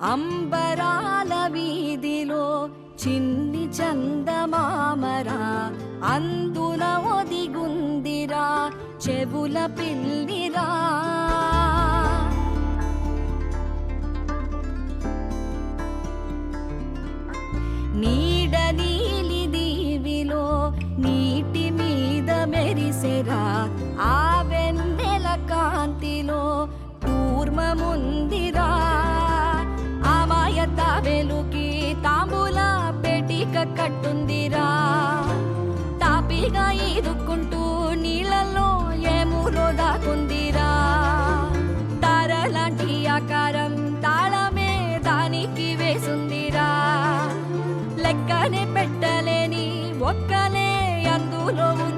అంబరాల వీధిలో చిన్ని చందమామరా అందున ఒదిగుందిరా చెవుల పిల్లిరా. నీడ నీలి దీవిలో నీటి మీద మెరిసెరా ఆ వెన్నెల కాంతిలో కూర్మముందిరా కట్టుందిరా. తాపీగా ఈదుకుంటూ నీళ్ళలో ఏమూలో దాకుందిరా తారలాంటి ఆకారం తాళమే దానికి వేసుందిరా. లెక్కనే పెట్టలేని ఒక్కలే అందులో